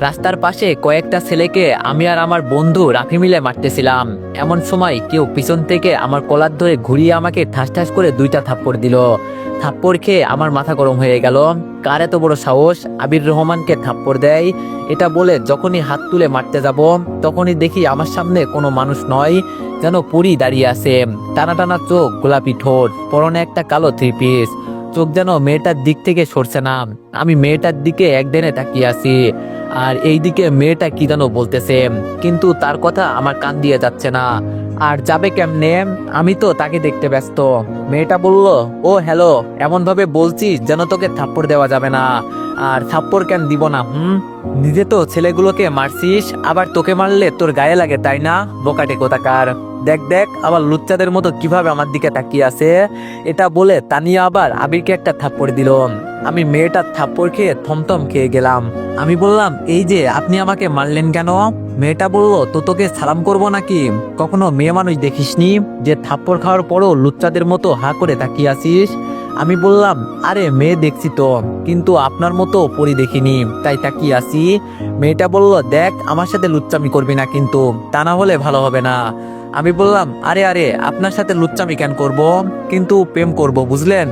রাস্তার পাশে কয়েকটা ছেলেকে আমি আর আমার বন্ধু রাফি মিলে মারতেছিলাম। এমন সময় কেউ পিছন থেকে আমার কলার ধরে ঘুরিয়ে আমাকে ঠাস ঠাস করে দুইটা থাপ্পড় দিল। থাপ্পড় খেয়ে আমার মাথা গরম হয়ে গেল। কার এত বড় সাহস? আবির রহমানকে থাপ্পড় দেয়। এটা বলে যখনই হাত তুলে মারতে যাব, তখনই দেখি আমার সামনে কোনো মানুষ নয়, যেন পুরি দাঁড়িয়ে আছে। টানা টানা চোখ, গোলাপি ঠোঁট, পরনে একটা কালো থ্রি পিস চোখ যেন মেয়েটার দিক থেকে সরছে না। আমি মেয়েটার দিকে একদিনে তাকিয়ে আছি। আর এইদিকে মেয়েটা কি যেন বলতেছে, কিন্তু তার কথা আমার কান দিয়ে যাচ্ছে না। আর যাবে কেমনে? আমি তো তাকে দেখতে ব্যস্ত। মেয়েটা বলল, ও, হ্যালো এমন ভাবে বলছিস যেন তোকে থাপ্পড় দেওয়া যাবে না। আর থাপ্পড় কেন দিব না, হুম? নিজে তো ছেলেগুলোকে মারছিস, আবার তোকে মারলে তোর গায়ে লাগে, তাই না? বোকাটে কোথাকার। দেখ দেখ, আবার লুচ্চাদের মতো কীভাবে আমার দিকে তাকিয়ে আছে? এটা বলে তানিয়া আবার আবিরকে একটা থাপ্পড় দিল। আমি মেয়েটার থাপ্পড় খেয়ে থমথম খেয়ে গেলাম। আমি বললাম, এই যে, আপনি আমাকে মারলেন কেন? মেয়েটা বলল, তো তোকে সালাম করব নাকি? কখনো মেয়ে মানুষ দেখিসনি যে থাপ্পড় খাওয়ার পরও লুচ্চাদের মতো হা করে তাকিয়ে আসিস আমি বললাম, আরে, মেয়ে দেখছি তো, কিন্তু আপনার মতো পরি দেখিনি। তাই তাকিয়ে আসি মেয়েটা বলল, দেখ, আমার সাথে লুচ্চামি করবি না কিন্তু, তা না হলে ভালো হবে না। আমি বললাম, আরে আরে, আপনার সাথে লুচ্চামি কেন করব? কিন্তু প্রেম করব, বুঝলেন?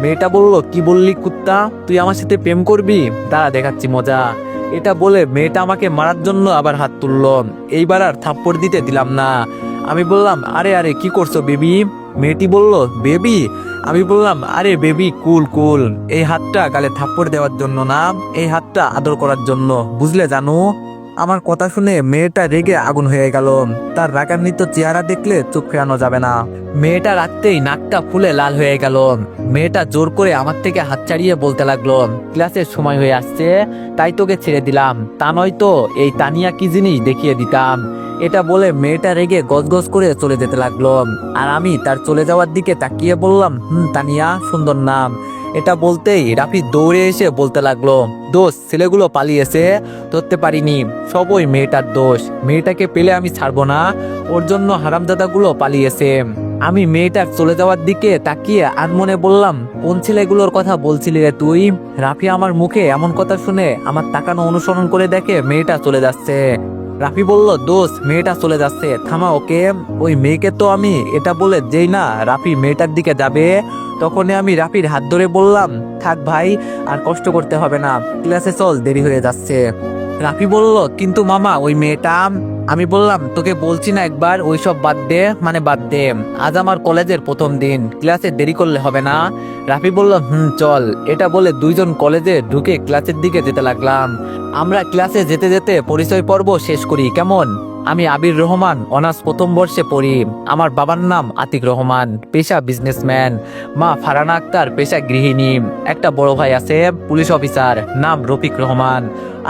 মেয়েটা বলল, কি বললি কুত্তা? তুই আমার সাথে প্রেম করবি? দাঁড়া, দেখাচ্ছি মজা। এটা বলে মেয়েটা আমাকে মারার জন্য আবার হাত তুললো। এইবার আর থাপ্পড় দিতে দিলাম না। আমি বললাম, আরে আরে, কি করছ, বেবি? মেয়েটি বলল, বেবি আমি বললাম, আরে বেবি, কুল কুল, এই হাতটা গালে থাপ্পড় দেওয়ার জন্য না, এই হাতটা আদর করার জন্য। বুঝলে জানো? আমার কথা শুনে মেয়েটা রেগে আগুন হয়ে গেল। তার রাগান্বিত চেহারা দেখলে চোখ ফেরানো যাবে না। মেয়েটা রাখতেই নাকটা ফুলে লাল হয়ে গেল। মেয়েটা জোর করে আমার থেকে হাত ছাড়িয়ে বলতে লাগল, ক্লাসের সময় হয়ে আসছে, তাই তোকে ছেড়ে দিলাম। তা নয় তো, এই তানিয়া কি জিনিস দেখিয়ে দিতাম? এটা বলে মেয়েটা রেগে গজগজ করে চলে যেতে লাগল। আর আমি তার চলে যাওয়ার দিকে তাকিয়ে বললাম, হুম, তানিয়া, সুন্দর নাম। এটা বলতেই রাফি দৌড়ে এসে বলতে লাগল, দোষ, ছেলেগুলো পালিয়েছে, ধরতে পারিনি। সব ওই মেয়েটার দোষ। মেয়েটাকে পেলে আমি ছাড়বো না। ওর জন্য হারামজাদাগুলো পালিয়েছে। আমি মেয়েটার চলে যাওয়ার দিকে তাকিয়ে আনমনে বললাম, কোন ছেলেগুলোর কথা বলছিলি রে তুই? রাফি আমার মুখে এমন কথা শুনে আমার তাকানো অনুসরণ করে দেখে মেয়েটা চলে যাচ্ছে। রাফি বলল দোষ মেয়েটা চলে যাচ্ছে। থামা, ওকে? ওই মেয়েকে তো আমি এটা বলে যেই না। রাফি মেয়েটার দিকে যাবে। তখনই আমি রাফির হাত ধরে বললাম, থাক ভাই, আর কষ্ট করতে হবে না। ক্লাসে চল, দেরি হয়ে যাচ্ছে। রাফি বলল, কিন্তু মামা, ওই মেয়েটা আমি বললাম, তোকে বলছি না একবার ওই সব বাদ দে মানে বাদ দে। আজ আমার কলেজের প্রথম দিন, ক্লাসে দেরি করলে হবে না। রাফি বলল, হুম, চল। এটা বলে দুইজন কলেজে ঢুকে ক্লাসের দিকে যেতে লাগলাম। আমরা ক্লাসে যেতে যেতে পরিচয় পর্ব শেষ করি, কেমন? আমি আবির রহমান, অনার্স প্রথম বর্ষে পড়ি। আমার বাবার নাম আতিক রহমান, পেশা বিজনেসম্যান মা ফারানা আক্তার, পেশা গৃহিণী। একটা বড় ভাই আছে পুলিশ অফিসার নাম রফিক রহমান।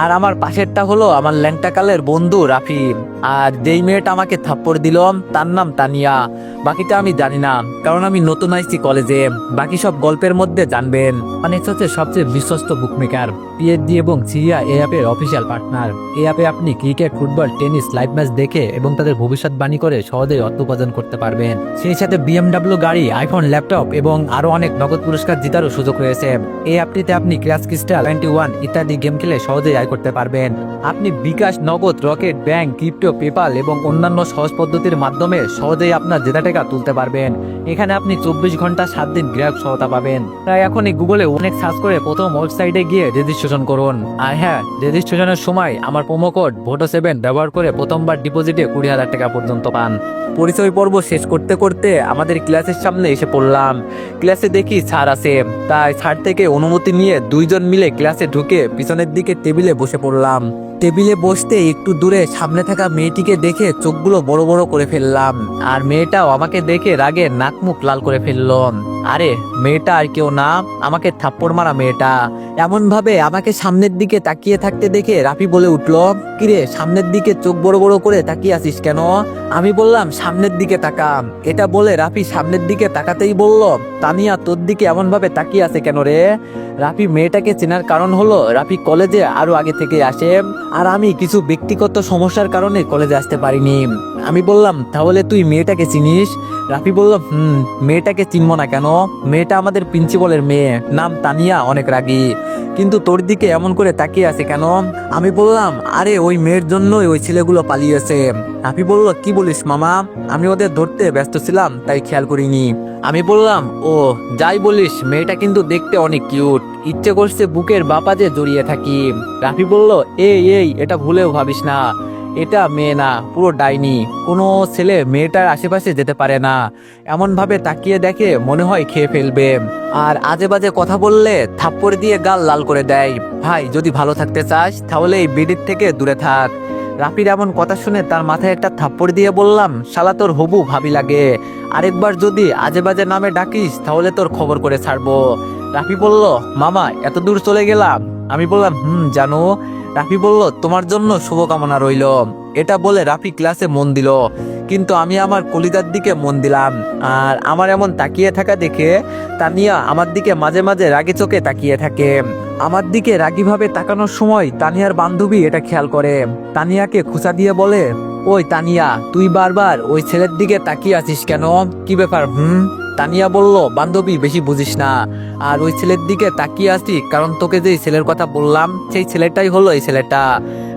আর আমার পাশেরটা হলো আমার ল্যাংটাকালের বন্ধু রাফি। আর যেই মেয়েটা আমাকে থাপ্পড় দিল, তার নাম তানিয়া। বাকিটা আমি জানি না, কারণ আমি নতুন আইছি কলেজে। বাকি সব গল্পের মধ্যে জানবেন। অনেক হচ্ছে সবচেয়ে বিশ্বস্ত বুকমেকার পিএইচডি এবং সিরিয়া এই অ্যাপের অফিসিয়াল পার্টনার এই অ্যাপে আপনি cricket football tennis live match দেখে এবং তাদের ভবিষ্যৎবাণী করে সহজেই অর্থ উপার্জন করতে পারবেন। সেই সাথে বিএমডাব্লিউ গাড়ি আইফোন ল্যাপটপ এবং আরও অনেক নগদ পুরস্কার জেতারও সুযোগ রয়েছে। এই অ্যাপটিতে আপনি ক্র্যাশ ক্রিস্টাল টোয়েন্টি ওয়ান ইত্যাদি গেম খেলে সহজেই আয় করতে পারবেন। আপনি বিকাশ, নগদ, রকেট, ব্যাংক, ক্রিপ্টো পেপাল এবং অন্যান্য সহজ পদ্ধতির মাধ্যমে সহজেই আপনার জেতা টাকা তুলতে পারবেন। এখানে আপনি চব্বিশ ঘণ্টা সাত দিন গ্রাহক সহায়তা পাবেন। তাই এখনই গুগলে অনেক সার্চ করে প্রথম ওয়েবসাইটে গিয়ে রেজিস্ট্রেশন করুন। আর হ্যাঁ রেজিস্ট্রেশনের সময় আমার প্রোমো কোড ভোটো সেভেন ব্যবহার করে প্রথমবার ডিপোজিটে কুড়ি হাজার টাকা পর্যন্ত পান। পরিচয় পর্ব শেষ করতে করতে আমাদের ক্লাসের সামনে এসে পড়লাম। ক্লাসে দেখি স্যার আছে। তাই স্যার থেকে অনুমতি নিয়ে দুইজন মিলে ক্লাসে ঢুকে পিছনের দিকে টেবিলে বসে পড়লাম। টেবিলে বসতে একটু দূরে সামনে থাকা মেয়েটিকে দেখে চোখগুলো বড় বড় করে ফেললাম। আর মেয়েটাও আমাকে দেখে রাগে নাক মুখ লাল করে ফেলল। আরে, মেয়েটা আর কেউ না, আমাকে থাপ্পড় মারা মেয়েটা। এমন ভাবে আমাকে সামনের দিকে তাকিয়ে থাকতে দেখে রাফি বলে উঠল, কিরে, সামনের দিকে চোখ বড় বড় করে তাকিয়ে আছিস কেন? আমি বললাম, সামনের দিকে তাকা এটা বলে রাফি সামনের দিকে তাকাতেই বলল, তানিয়া, তোর দিকে এমন ভাবে তাকিয়ে আছে কেন রে? রাফি মেয়েটাকে চেনার কারণ হলো, রাফি কলেজে আরও আগে থেকে আসে, আর আমি কিছু ব্যক্তিগত সমস্যার কারণে কলেজে আসতে পারিনি। আমি বললাম, তাহলে তুই মেয়েটাকে চিনিস? রাফি বলল, হুম, মেয়েটাকে চিনবো না কেন? মেয়েটা আমাদের প্রিন্সিপালের মেয়ে। নাম তানিয়া, অনেক রাগী। কিন্তু তোর দিকে এমন করে তাকিয়ে আছে কেন? আমি বললাম, আরে, ওই মেয়ের জন্যই ওই ছেলেগুলো পালিয়েছে। রাফি বলল, কি বলিস মামা? আমি ওদের ধরতে ব্যস্ত ছিলাম, তাই খেয়াল করিনি। আমি বললাম, ও, যাই বলিস, মেয়েটা কিন্তু দেখতে অনেক কিউট ইচ্ছে করছে বুকের বাপাজে জড়িয়ে থাকি। রাফি বলল, এই এই, এটা ভুলেও ভাবিস না। এটা মেয়ে না, পুরো ডাইনি। কোনো ছেলে মেয়েটার আশেপাশে যেতে পারে না। এমন ভাবে তাকিয়ে দেখে মনে হয় খেয়ে ফেলবে। আর আজে বাজে কথা বললে থাপ্পড় দিয়ে গাল লাল করে দেয়। ভাই, যদি ভালো থাকতে চাস, তাহলে এই বিডির থেকে দূরে থাক। রাফির এমন কথা শুনে তার মাথায় একটা থাপ্পড় দিয়ে বললাম, শালা তোর হবু ভাবি লাগে। আরেকবার যদি আজে বাজে নামে ডাকিস, তাহলে তোর খবর করে ছাড়বো। রাফি বলল, মামা এত দূর চলে গেলাম? আমি বললাম, হুম, জানো। রাফি বলল, তোমার জন্য শুভকামনা রইল। এটা বলে রাফি ক্লাসে মন দিল। কিন্তু আমি আমার কলিজার দিকে মন দিলাম। আর আমার এমন তাকিয়ে থাকা দেখে তানিয়া আমার দিকে মাঝে মাঝে রাগি চোখে তাকিয়ে থাকে। আমার দিকে রাগিভাবে তাকানোর সময় তানিয়ার বান্ধবী এটা খেয়াল করে। তানিয়াকে খুঁচা দিয়ে বলে, ওই তানিয়া, তুই বারবার ওই ছেলের দিকে তাকিয়ে আছিস কেন? কি ব্যাপার, হুম? তানিয়া বলল, বান্ধবী, বেশি বুঝিস না। আর ওই ছেলের দিকে তাকিয়ে আসি কারণ তোকে যে ছেলের কথা বললাম, সেই ছেলেটাই হলো এই ছেলেটা।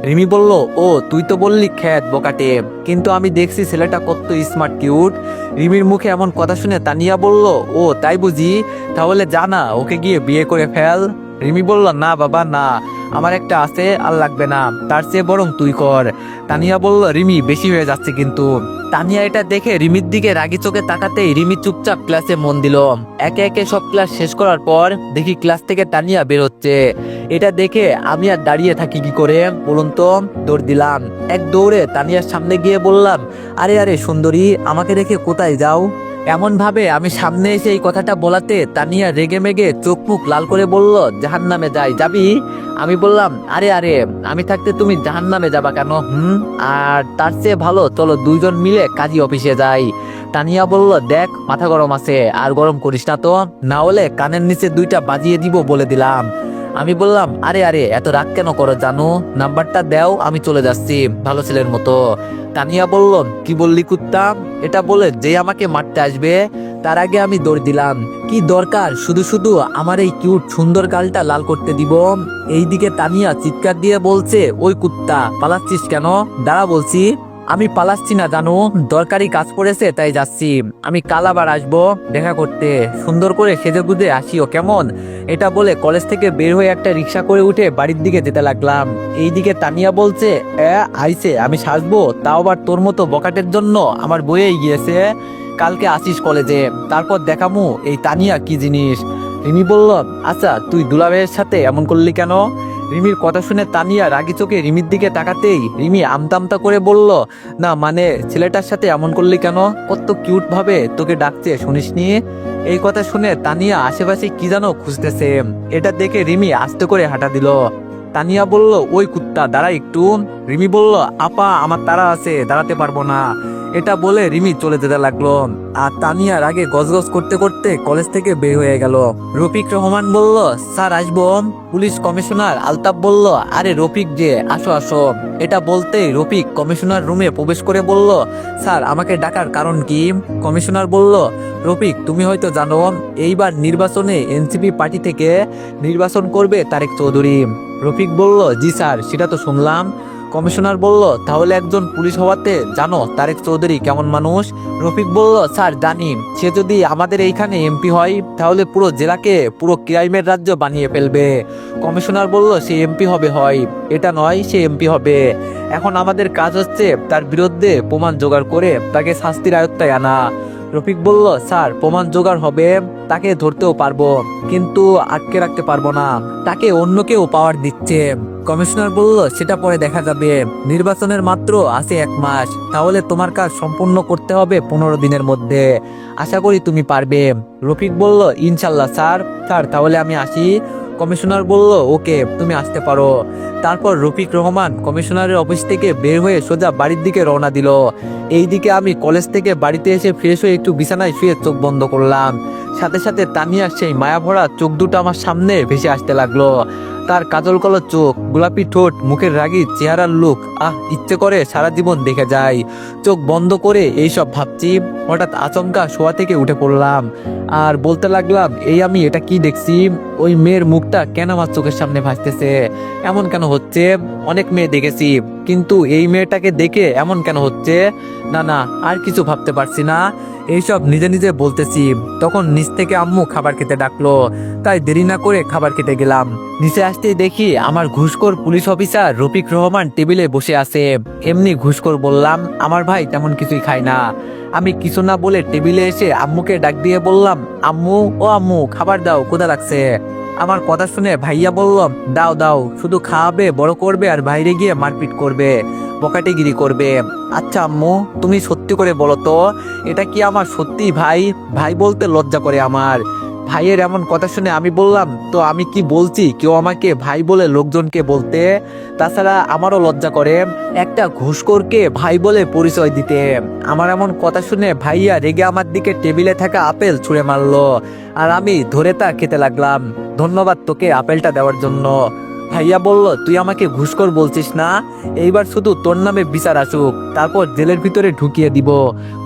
রিমি বলল, ও, তুই তো বললি খ্যাত বোকাটে, কিন্তু আমি দেখছি ছেলেটা কত স্মার্ট কিউট রিমির মুখে এমন কথা শুনে তানিয়া বলল, ও, তাই বুঝি? তাহলে জানা ওকে গিয়ে বিয়ে করে ফেল। রিমি বলল, না বাবা, না। আমার একটা আছে, আর লাগবে না। তার চেয়ে বরং তুই কর। তানিয়া বলল, রিমি, বেশি হয়ে যাচ্ছে কিন্তু। তানিয়া এটা দেখে রিমির দিকে রাগি চোখে তাকাতেই রিমি চুপচাপ ক্লাসে মন দিল। একে একে সব ক্লাস শেষ করার পর দেখি ক্লাস থেকে তানিয়া বেরোচ্ছে এটা দেখে আমি আর দাঁড়িয়ে থাকি কি করে, বলুন তো? দৌড় দিলাম। এক দৌড়ে তানিয়ার সামনে গিয়ে বললাম, আরে আরে, সুন্দরী, আমাকে রেখে কোথায় যাও? এমন ভাবে আমি সামনে এসে এই কথাটা বলাতে তানিয়া রেগে মেগে চোখ মুখ লাল করে বলল জাহান নামে যাই, যাবি? আমি বললাম, আরে আরে, আমি থাকতে তুমি জাহান নামে যাবা কেন, হুম? আর তার চেয়ে ভালো চলো দুইজন মিলে কাজী অফিসে যাই। তানিয়া বলল, দেখ, মাথা গরম আছে, আর গরম করিস না তো। না হলে কানের নিচে দুইটা বাজিয়ে দিব বলে দিলাম। আমি বললাম, আরে আরে, এত রাগ কেন করো জানো? নাম্বারটা দাও, আমি চলে যাচ্ছি। ভালো ছেলের মতো। তানিয়া বলল, কি বললি কুত্তা? এটা বলে যে আমাকে মারতে আসবে, তার আগে আমি দৌড় দিলাম। কি দরকার? শুধু শুধু আমার এই কিউট সুন্দর গালটা লাল করতে দিব? এইদিকে তানিয়া চিৎকার দিয়ে বলছে, ওই কুত্তা, পালাচ্ছিস কেন? দাঁড়া বলছি। আমি পালাচ্ছি না জানো। দরকারি কাজ পড়েছে, তাই যাচ্ছি। আমি কাল আবার আসব, দেখা করতে। সুন্দর করে সেজে গুজে আসিও, কেমন? এটা বলে কলেজ থেকে বের হয়ে একটা রিক্সা করে উঠে বাড়ির দিকে যেতে লাগলাম। এইদিকে তানিয়া বলছে আইছে, আমি সাজবো। তাও আবার তোর মতো বকাটের জন্য আমার বইয়েই গিয়েছে। কালকে আসিস কলেজে। তারপর দেখামু এই তানিয়া কি জিনিস। রিমি বলল আচ্ছা তুই দুলাভাইয়ের সাথে এমন করলি কেন? রিমির কথা শুনে তানিয়া রাগি চোখে রিমির দিকে তাকাতেই রিমি আমতা আমতা করে বলল, না মানে ছেলেটার সাথে এমন করলি কেন? কত কিউট ভাবে তোকে ডাকছে শুনিস নিয়ে এই কথা শুনে তানিয়া আশেপাশে কি জানো খুঁজতেছে। এটা দেখে রিমি আস্তে করে হাঁটা দিল। তানিয়া বলল, ওই কুত্তা, দাঁড়া একটু। রিমি বলল, আপা, আমার তারা আছে, দাঁড়াতে পারব না। এটা বলে রিমি চলে যেতে লাগল। আর তানিয়ার আগে গজগজ করতে করতে কলেজ থেকে বের হয়ে গেল। রফিক রহমান বলল, স্যার, আসব। পুলিশ কমিশনার আলতাফ বলল, আরে রফিক যে, আসো আসো। এটা বলতেই রফিক কমিশনার রুমে প্রবেশ করে বলল, স্যার, আমাকে ডাকার কারণ কি? কমিশনার বলল রফিক, তুমি হয়তো জানো, এইবার নির্বাচনে এনসিপি পার্টি থেকে নির্বাচন করবে তারেক চৌধুরী। রফিক বলল, জি স্যার, সেটা তো শুনলাম। কমিশনার বলল, তাহলে একজন পুলিশ হওয়াতে জানো তারেক চৌধুরী কেমন মানুষ? রফিক বলল, স্যার, জানি। সে যদি আমাদের এইখানে এমপি হয়, তাহলে পুরো জেলাকে পুরো ক্রাইমের রাজ্য বানিয়ে ফেলবে। কমিশনার বলল, সে এমপি হবে, হয়। এটা নয়, সে এমপি হবে। এখন আমাদের কাজ হচ্ছে তার বিরুদ্ধে প্রমাণ জোগাড় করে তাকে শাস্তির আয়ত্তায় আনা। রফিক বলল, স্যার, প্রমাণ জোগাড় হবে, তাকে ধরতেও পারব, কিন্তু আটকে রাখতে পারব না, তাকে অন্য কেউ পাওয়ার দিচ্ছে। কমিশনার বলল, সেটা পরে দেখা যাবে। নির্বাচনের মাত্র আছে এক মাস, তাহলে তোমার কাজ সম্পূর্ণ করতে হবে পনেরো দিনের মধ্যে। আশা করি তুমি পারবে। রফিক বলল, ইনশাল্লাহ, স্যার। স্যার, তাহলে আমি আসি। কমিশনার বলল, ওকে, তুমি আসতে পারো। তারপর রফিক রহমান কমিশনারের অফিস থেকে বের হয়ে সোজা বাড়ির দিকে রওনা দিল। এইদিকে আমি কলেজ থেকে বাড়িতে এসে ফ্রেশ হয়ে একটু বিছানায় শুয়ে চোখ বন্ধ করলাম। সাথে সাথে তানিয়া সেই মায়া ভরা চোখ দুটো আমার সামনে ভেসে আসতে লাগল। তার কাজল কলো চোখ, গোলাপি ঠোঁট, মুখের রাগি চেহারার লোক, আহ, ইচ্ছে করে সারা জীবন দেখে যায়। চোখ বন্ধ করে এইসব ভাবছি, হঠাৎ আচমকা শোয়া থেকে উঠে পড়লাম। আর বলতে লাগলাম, এই আমি এটা কি দেখছি? ওই মেয়ের মুখটা কেন আমার চোখের সামনে ভাসতেছে? এমন কেন হচ্ছে? অনেক মেয়ে দেখেছি। কিন্তু এই মেয়েটাকে দেখে এমন কেন হচ্ছে? না না, আর কিছু ভাবতে পারছি না। এইসব নিজে নিজে বলতেছি। তখন নিচ থেকে আম্মু খাবার খেতে ডাকলো। তাই দেরি না করে খাবার খেতে গেলাম। নিচে আসতেই দেখি আমার ঘুষখোর পুলিশ অফিসার রফিক রহমান টেবিলে বসে আছে। এমনি ঘুষখোর বললাম, আমার ভাই তেমন কিছুই খায় না। আমি কিছু না বলে টেবিলে এসে আম্মুকে ডাক দিয়ে বললাম, আম্মু, ও আম্মু, খাবার দাও, কোথা লাগছে আমার কথা শুনে ভাইয়া বলল, দাও দাও, শুধু খাওয়াবে, বড় করবে আর বাইরে গিয়ে মারপিট করবে, বকাটিগিরি করবে। আচ্ছা আম্মু, তুমি সত্যি করে বলো তো, এটা কি আমার সত্যি ভাই? ভাই বলতে লজ্জা করে আমার। ভাইয়ের এমন কথা শুনে আমি বললাম, তো আমি কি বলছি? কেউ আমাকে ভাই বলে লোকজনকে বলতে? তাছাড়া আমারও লজ্জা করে একটা ঘুষখোরকে ভাই বলে পরিচয় দিতে। আমার এমন কথা শুনে ভাইয়া রেগে আমার দিকে টেবিলে থাকা আপেল ছুঁড়ে মারলো, আর আমি ধরে তা খেতে লাগলাম। ধন্যবাদ তোকে আপেলটা দেওয়ার জন্য। ভাইয়া বলল, তুই আমাকে ঘুষখোর বলছিস না? এইবার শুধু তোর নামে বিচার আসুক, তারপর জেলের ভিতরে ঢুকিয়ে দিব।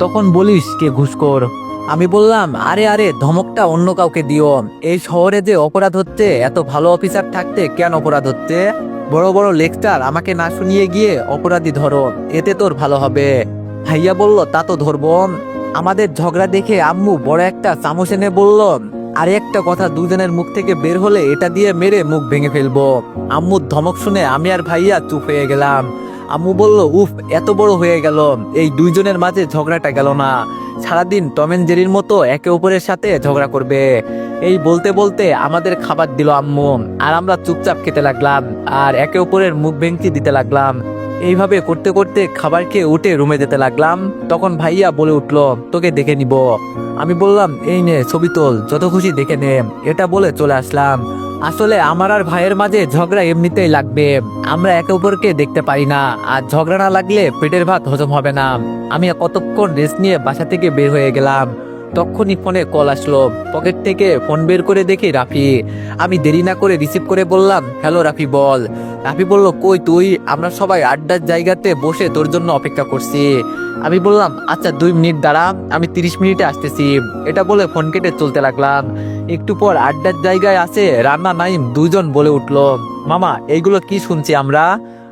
তখন বলিস কে ঘুষখোর। আমি বললাম, আরে আরে, ধমকটা অন্য কাউকে দিও। এই শহরে যে অপরাধ হচ্ছে, এত ভালো অফিসার থাকতে কেন অপরাধ হচ্ছে? বড় বড় লেকচার, আমাকে না শুনিয়ে গিয়ে অপরাধী ধরো। এতে তোর ভালো হবে। ভাইয়া বলল, তা তো ধরবো। আমাদের ঝগড়া দেখে আম্মু বড় একটা চামচ এনে বলল, আর, একটা কথা দুজনের মুখ থেকে বের হলে এটা দিয়ে মেরে মুখ ভেঙে ফেলব। আম্মুর ধমক শুনে আমি আর ভাইয়া চুপ হয়ে গেলাম। আম্মু বলল, উফ, এত বড় হয়ে গেল। এই দুইজনের মাঝে ঝগড়াটা গেল না। সারাদিন টমেন জেরির মতো একে অপরের সাথে ঝগড়া করবে। এই বলতে বলতে আমাদের খাবার দিল আম্মু। আর আমরা চুপচাপ খেতে লাগলাম। আর একে অপরের মুখ ভেঙচি দিতে লাগলাম। এইভাবে করতে করতে খাবার খেয়ে উঠে রুমে যেতে লাগলাম। তখন ভাইয়া বলে উঠল, তোকে দেখে নিব। আমি বললাম, এই নে, ছবি তোল, যত খুশি দেখে নে। এটা বলে চলে আসলাম। আসলে আমার আর ভাইয়ের মাঝে ঝগড়া এমনিতেই লাগবে। আমরা একে অপরকে দেখতে পারি না, আর ঝগড়া না লাগলে পেটের ভাত হজম হবে না। আমি কতক্ষণ রেস্ট নিয়ে বাসা থেকে বের হয়ে গেলাম। তখনই ফোনে কল আসলো। পকেট থেকে ফোন বের করে দেখি রাফি। আমি দেরি না করে রিসিভ করে বললাম, হ্যালো রাফি, বল। রাফি বলল, কই তুই? আমরা সবাই আড্ডার জায়গাতে বসে তোর জন্য অপেক্ষা করছি। আমি বললাম আচ্ছা দুই মিনিট দাঁড়া, আমি তিরিশ মিনিটে আসতেছি। এটা বলে ফোন কেটে চলতে লাগলাম। একটু পর আড্ডার জায়গায় আছে রান্না নাইম দুজন বলে উঠল, মামা, এইগুলো কি শুনছি আমরা?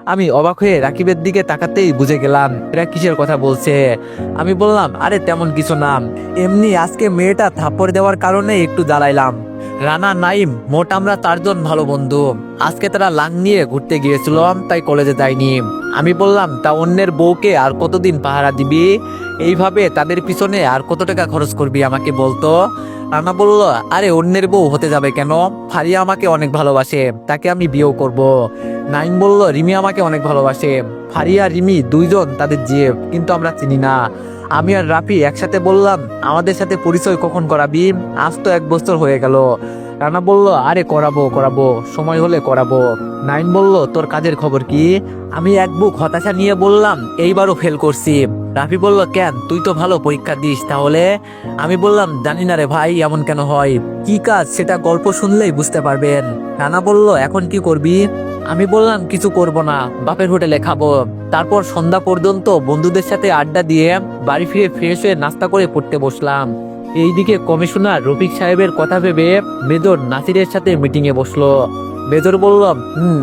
আমি অবাক হয়ে রাকিবের দিকে তাকাতেই বুঝে গেলাম, এরা কিসের কথা বলছে। আমি বললাম, আরে, তেমন কিছু না। এমনি আজকে মেয়েটা থাপ্পড় দেওয়ার কারণে একটু দাঁড়াইলাম। রানা, নাইম, মোট আমরা চারজন ভালো বন্ধু। আজকে তারা লাং নিয়ে ঘুরতে গিয়েছিলাম তাই কলেজে যাইনি আমি বললাম, তা অন্যের বউকে আর কতদিন পাহারা দিবি? এইভাবে তাদের পিছনে আর কত টাকা খরচ করবি আমাকে বলতো? রানা বলল, আরে, অন্যের বউ হতে যাবে কেন? ফারিয়া আমাকে অনেক ভালোবাসে, তাকে আমি বিয়েও করব। নাইম বলল, রিমি আমাকে অনেক ভালোবাসে। ফারিয়া, রিমি দুইজন তাদের জিএফ কিন্তু আমরা চিনি না। আমি আর রাফি একসাথে বললাম, আমাদের সাথে পরিচয় কখন করাবি? আজ তো এক বছর হয়ে গেল। রানা বলল, আরে করাবো করাবো, সময় হলে করাবো। নাইম বলল, তোর কাজের খবর কি? আমি এক বুক হতাশা নিয়ে বললাম, এইবারও ফেল করছি। রাফি বলল, কেন? তুই তো ভালো পরীক্ষা দিস, তাহলে? আমি বললাম, জানি না রে ভাই, এমন কেন হয়? কি কাজ? সেটা গল্প শুনলেই বুঝতে পারবেন। রানা বলল, এখন কি করবি? আমি বললাম, কিছু করব না, বাপের হোটেলে খাব। তারপর সন্ধ্যা পর্যন্ত বন্ধুদের সাথে আড্ডা দিয়ে বাড়ি ফিরে ফ্রেশ হয়ে নাস্তা করে পড়তে বসলাম। এইদিকে কমিশনার রফিক সাহেবের কথা ভেবে মেজর নাসিরের সাথে মিটিংয়ে বসল। মেজর বলল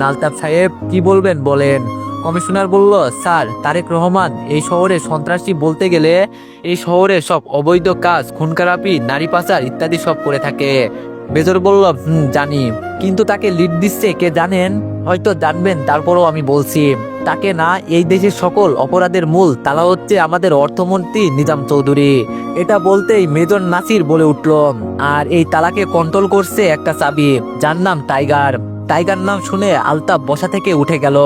আলতাফ সাহেব, কি বলবেন বলেন? কমিশনার বলল, স্যার, তারেক রহমান, এই শহরে সন্ত্রাসী বলতে গেলে এই শহরে সব অবৈধ কাজ, খুনকারাপি, নারী পাচার ইত্যাদি সব করে থাকে। মেজর বলল, হুম, জানি। কিন্তু তাকে লিড দিচ্ছে, কে জানেন? হয়তো জানবেন, তারপরও আমি বলছি। তাকে না, এই দেশের সকল অপরাধের মূল তালা হচ্ছে আমাদের অর্থমন্ত্রী নিজাম চৌধুরী। এটা বলতেই মেজর নাসির বলে উঠল। আর এই তালাকে কন্ট্রোল করছে একটা চাবি। যার নাম টাইগার। টাইগার নাম শুনে আলতাফ বসা থেকে উঠে গেল।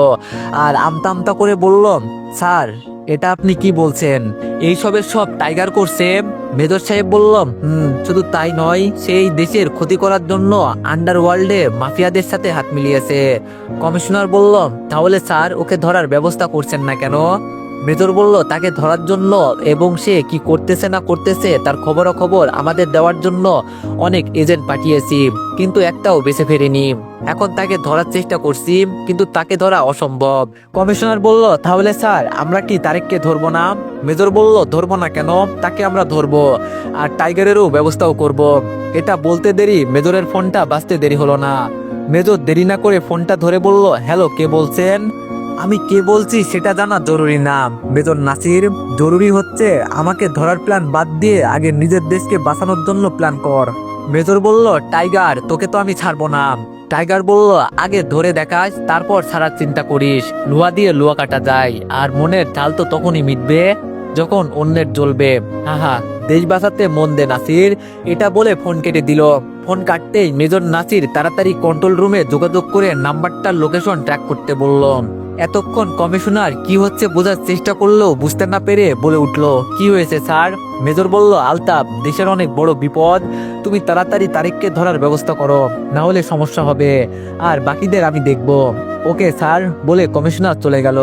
আর আমতা আমতা করে বলল, স্যার এটা আপনি কি বলছেন? এইসবের সব টাইগার করছে, মেজর সাহেব বললাম, হুম, শুধু তাই নয়, সেই দেশের ক্ষতি করার জন্য আন্ডারওয়ার্ল্ডে মাফিয়াদের সাথে হাত মিলিয়েছে। কমিশনার বললাম, তাহলে স্যার, ওকে ধরার ব্যবস্থা করছেন না কেন? মেজর বলল, তাকে ধরার জন্য এবং সে কি করতেছে না করতেছে তার খবরাখবর আমাদের দেওয়ার জন্য অনেক এজেন্ট পাঠিয়েছি, কিন্তু একটাও বেঁচে ফেরেনি। এখন তাকে ধরার চেষ্টা করছি, কিন্তু তাকে ধরা অসম্ভব। কমিশনার বলল, তাহলে স্যার, আমরা কি তারেককে ধরবো না? মেজর বলল, ধরবো না কেন? তাকে আমরা ধরবো আর টাইগারেরও ব্যবস্থাও করব। এটা বলতে দেরি, মেজরের ফোনটা বাঁচতে দেরি হলো না। মেজর দেরি না করে ফোনটা ধরে বলল, হ্যালো, কে বলছেন? আমি কে বলছি সেটা জানা জরুরি না। মেজর নাসির, জরুরি হচ্ছে আমাকে ধরার প্ল্যান বাদ দিয়ে আগে নিজের দেশকে বাঁচানোর জন্য প্ল্যান কর। মেজর বলল, টাইগার, তোকে তো আমি ছাড়বো না। টাইগার বলল, আগে ধরে দেখাস, তারপর ছাড়ার চিন্তা করিস। লোহা দিয়ে লোহা কাটা যায়, আর মনের ঢাল তো তখনই মিটবে, যখন অন্যের জ্বলবে। হা হা দেশ বাঁচাতে মন দে নাসির, এটা বলে ফোন কেটে দিল। ফোন কাটতেই মেজর নাসির তাড়াতাড়ি কন্ট্রোল রুমে যোগাযোগ করে নাম্বারটার লোকেশন ট্র্যাক করতে বলল। এতক্ষণ কমিশনার কি হচ্ছে বোঝার চেষ্টা করলেও বুঝতে না পেরে বলে উঠল, কি হয়েছে স্যার? মেজর বলল আলতাপ দেশের অনেক বড় বিপদ। তুমি তাড়াতাড়ি তারিখকে ধরার ব্যবস্থা করো, না হলে সমস্যা হবে। আর বাকিদের আমি দেখব। ওকে স্যার, বলে কমিশনার চলে গেল।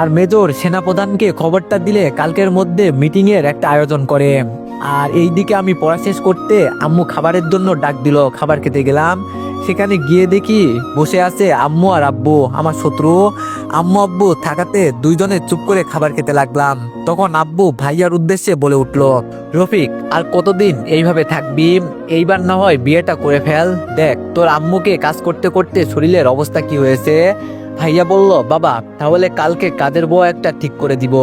আর মেজর সেনাপ্রধানকে খবরটা দিলে কালকের মধ্যে মিটিংয়ের একটা আয়োজন করে। আর এইদিকে আমি পড়া শেষ করতে আম্মু খাবারের জন্য ডাক দিল, খাবার খেতে গেলাম। সেখানে গিয়ে দেখি বসে আছে আম্মু আর আব্বু, আমার শত্রু। আম্মু আব্বু থাকাতে দুইজনে চুপ করে খাবার খেতে লাগলাম। তখন আব্বু ভাইয়ার উদ্দেশ্যে বলে উঠল, রফিক, আর কতদিন এইভাবে থাকবি? এইবার না হয় বিয়েটা করে ফেল। দেখ, তোর আম্মুকে কাজ করতে করতে শরীরের অবস্থা কি হয়েছে? ভাইয়া বলল, বাবা, তাহলে কালকে কাদের বউ একটা ঠিক করে দিব?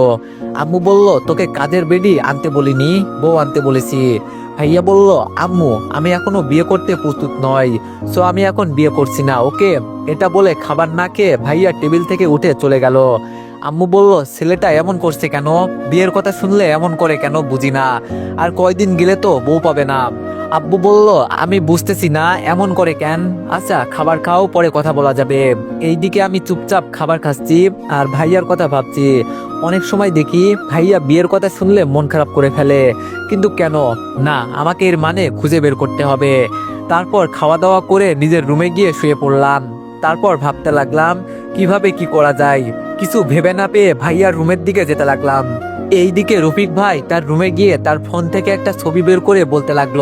আম্মু বলল, তোকে কাদের বেডি আনতে বলিনি, বউ আনতে বলেছি। ভাইয়া বলল, আম্মু, আমি এখনও বিয়ে করতে প্রস্তুত নই, সো আমি এখন বিয়ে করছি না, ওকে? এটা বলে খাবার না খেয়ে ভাইয়া টেবিল থেকে উঠে চলে গেল। আম্মু বলল, ছেলেটা এমন করছে কেন? বিয়ের কথা শুনলে এমন করে কেন বুঝি না? আর কয়দিন গেলে তো বউ পাবে না। আব্বু বলল, আমি বুঝতেছি না, এমন করে কেন? আচ্ছা খাবার খাও, পরে কথা বলা যাবে। এইদিকে আমি চুপচাপ খাবার খাচ্ছি আর ভাইয়ার কথা ভাবছি। অনেক সময় দেখি ভাইয়া বিয়ের কথা শুনলে মন খারাপ করে ফেলে। কিন্তু কেন? না, আমাকে এর মানে খুঁজে বের করতে হবে। তারপর খাওয়া দাওয়া করে নিজের রুমে গিয়ে শুয়ে পড়লাম। তারপর ভাবতে লাগলাম, কীভাবে কি করা যায়? কিছু ভেবে না পেয়ে ভাইয়ার রুমের দিকে যেতে লাগলাম। এইদিকে রফিক ভাই তার রুমে গিয়ে তার ফোন থেকে একটা ছবি বের করে বলতে লাগল,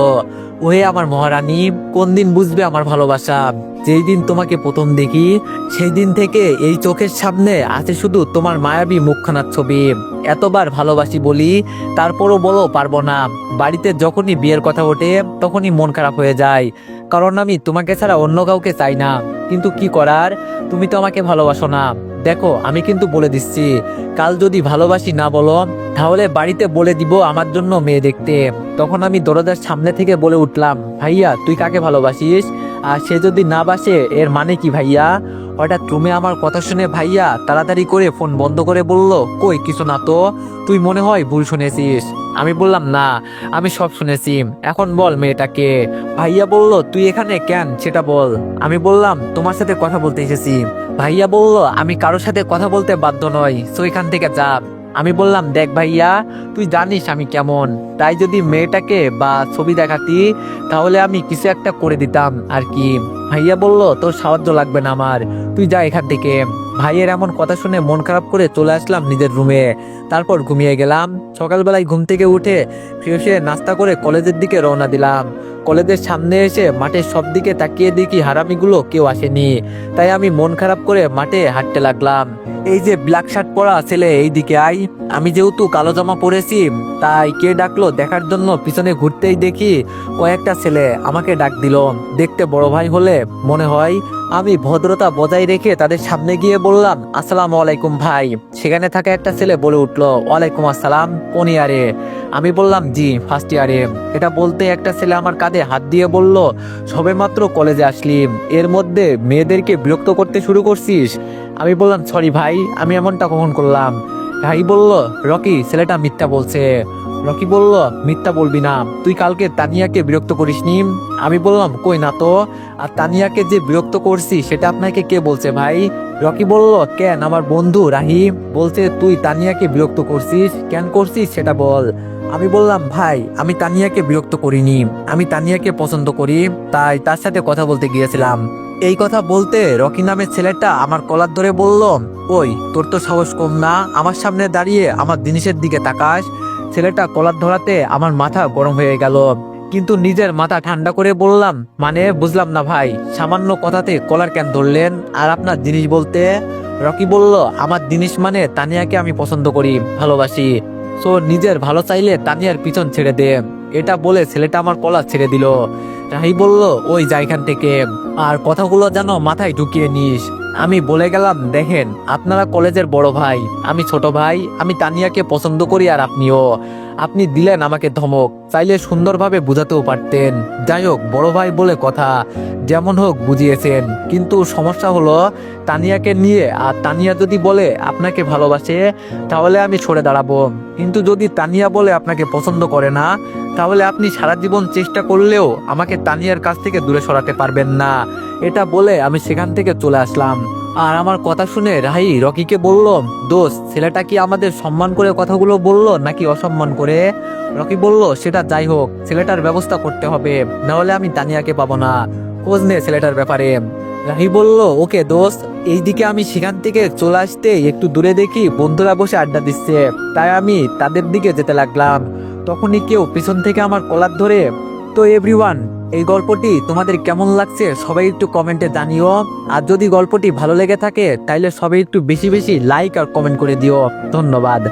ওহে আমার মহারানী, কোন দিন বুঝবে আমার ভালোবাসা? যেই দিন তোমাকে প্রথম দেখি, সেই দিন থেকে এই চোখের সামনে আছে শুধু তোমার মায়াবী মুখখানার ছবি। এতবার ভালোবাসি বলি, তারপরও বলো পারব না। বাড়িতে যখনই বিয়ের কথা ওঠে, তখনই মন খারাপ হয়ে যায়। কারণ আমি তোমাকে ছাড়া অন্য কাউকে চাই না। কিন্তু কি করার? তুমি তো আমাকে ভালোবাসো না। দেখো, আমি কিন্তু বলে দিচ্ছি, কাল যদি ভালোবাসি না বলো, তাহলে বাড়িতে বলে দিব আমার জন্য মেয়ে দেখতে। তখন আমি দরজার সামনে থেকে বলে উঠলাম, ভাইয়া, তুই কাকে ভালোবাসিস? আর সে যদি না বাসে, এর মানে কি ভাইয়া? হঠাৎ তুমি আমার কথা শুনে ভাইয়া তাড়াতাড়ি করে ফোন বন্ধ করে বলল, কই, কিছু না তো, তুই মনে হয় ভুল শুনেছিস? আমি বললাম, না, আমি সব শুনেছি, এখন বল মেয়েটাকে। ভাইয়া বলল, তুই এখানে কেন, সেটা বল। আমি বললাম, তোমার সাথে কথা বলতে এসেছি। ভাইয়া বলল আমি কারোর সাথে কথা বলতে বাধ্য নই সো এখান থেকে যা। আমি বললাম, দেখ ভাইয়া, তুই জানিস আমি কেমন। তাই যদি মেয়েটাকে বা ছবি দেখাতি, তাহলে আমি কিছু একটা করে দিতাম আর কি। ভাইয়া বলল, তোর সাহায্য লাগবে না আমার। তুই যা এখান থেকে। ভাইয়ের এমন কথা শুনে মন খারাপ করে চলে আসলাম নিজের রুমে। তারপর ঘুমিয়ে গেলাম। সকালবেলায় ঘুম থেকে উঠে হয়ে নাস্তা করে কলেজের দিকে রওনা দিলাম। কলেজের সামনে এসে মাঠের সব দিকে তাকিয়ে দেখি হারামিগুলো কেউ আসেনি। তাই আমি মন খারাপ করে মাঠে হাঁটতে লাগলাম। এই যে ব্ল্যাক শার্ট পরা ছেলে এইদিকে আই আমি যেহেতু কালো জামা পরেছি, তাই কে ডাকলো দেখার জন্য পিছনে ঘুরতেই দেখি কয়েকটা ছেলে আমাকে ডাক দিল। দেখতে বড় ভাই হলে মনে হয় আমি ভদ্রতা বজায় রেখে তাদের সামনে গিয়ে বললাম, আসসালাম আলাইকুম ভাই। সেখানে থাকা একটা ছেলে বলে উঠল, ওয়ালাইকুম আসসালাম, কোন ইয়ারে? আমি বললাম, জি ফার্স্ট ইয়ারে। এটা বলতে একটা ছেলে আমার কাঁধে হাত দিয়ে বলল, সবেমাত্র কলেজে আসলি, এর মধ্যে মেয়েদেরকে বিরক্ত করতে শুরু করছিস? আমি বললাম সরি ভাই, আমি এমনটা কখন করলাম? ভাই বলল, রকি, ছেলেটা মিথ্যা বলছে। রকি বলল, মিথ্যা বলবি না, তুই কালকে তানিয়াকে বিরক্ত করিস করিসনি আমি বললাম, কই না তো? আর তানিয়াকে যে বিরক্ত করছি, সেটা আপনাকে কে বলছে ভাই? রকি বলল, কেন, আমার বন্ধু রাহি বলছে তুই তানিয়াকে বিরক্ত করছিস, কেন করছিস সেটা বল। আমি বললাম, ভাই, আমি তানিয়াকে বিরক্ত করিনি, আমি তানিয়াকে পছন্দ করি, তাই তার সাথে কথা বলতে গিয়েছিলাম। এই কথা বলতে রকি নামের ছেলেটা আমার কলার ধরে বলল, ওই, তোর তো সাহস কম না। আমার সামনে দাঁড়িয়ে আমার জিনিসের দিকে তাকাস। ছেলেটা কলার ধরাতে আমার মাথা গরম হয়ে গেল। কিন্তু নিজের মাথা ঠান্ডা করে বললাম মানে বুঝলাম না ভাই, সামান্য কথাতে কলার কেন ধরলেন? আর আপনার জিনিস বলতে? রকি বলল, আমার জিনিস মানে তানিয়াকে আমি পছন্দ করি, ভালোবাসি। সো নিজের ভালো চাইলে তানিয়ার পিছন ছেড়ে দে। এটা বলে ছেলেটা আমার কলার ছেড়ে দিল। রাহি বলল, ওই জায়গান থেকে, আর কথাগুলো যেন মাথায় ঢুকিয়ে নিস। আমি বলে গেলাম, দেখেন, আপনারা কলেজের বড় ভাই, আমি ছোট ভাই, আমি তানিয়াকে পছন্দ করি আর আপনিও। আপনি দিলেন আমাকে ধমক, চাইলে সুন্দরভাবে বুঝাতেও পারতেন। যাই হোক, বড় ভাই বলে কথা, যেমন হোক বুঝিয়েছেন। কিন্তু সমস্যা হলো, তানিয়াকে নিয়ে, আর তানিয়া যদি বলে আপনাকে ভালোবাসে, তাহলে আমি সরে দাঁড়াবো। কিন্তু যদি তানিয়া বলে আপনাকে পছন্দ করে না, তাহলে আপনি সারা জীবন চেষ্টা করলেও আমাকে তানিয়ার কাছ থেকে দূরে সরাতে পারবেন না। এটা বলে আমি সেখান থেকে চলে আসলাম। আর আমার কথা শুনে রাহি রকিকে বলল, দোস্ত, ছেলেটা কি আমাদের সম্মান করে কথাগুলো বলল নাকি অসম্মান করে? রকি বলল, সেটা যাই হোক, ছেলেটার ব্যবস্থা করতে হবে, নাহলে আমি তানিয়াকে পাবো না। খোঁজ নে ছেলেটার ব্যাপারে। রাহি বলল, ওকে দোস্ত, এইদিকে আমি সেখান থেকে চলে আসতে একটু দূরে দেখি বন্ধুরা বসে আড্ডা দিচ্ছে। তাই আমি তাদের দিকে যেতে লাগলাম। তখনই কেউ পিছন থেকে আমার কলার ধরে, তো এভরিওয়ান এই গল্পটি তোমাদের কেমন লাগছে সবাই একটু কমেন্টে জানিও। আর যদি গল্পটি ভালো লেগে থাকে, তাইলে সবাই একটু বেশি বেশি লাইক আর কমেন্ট করে দিও। ধন্যবাদ।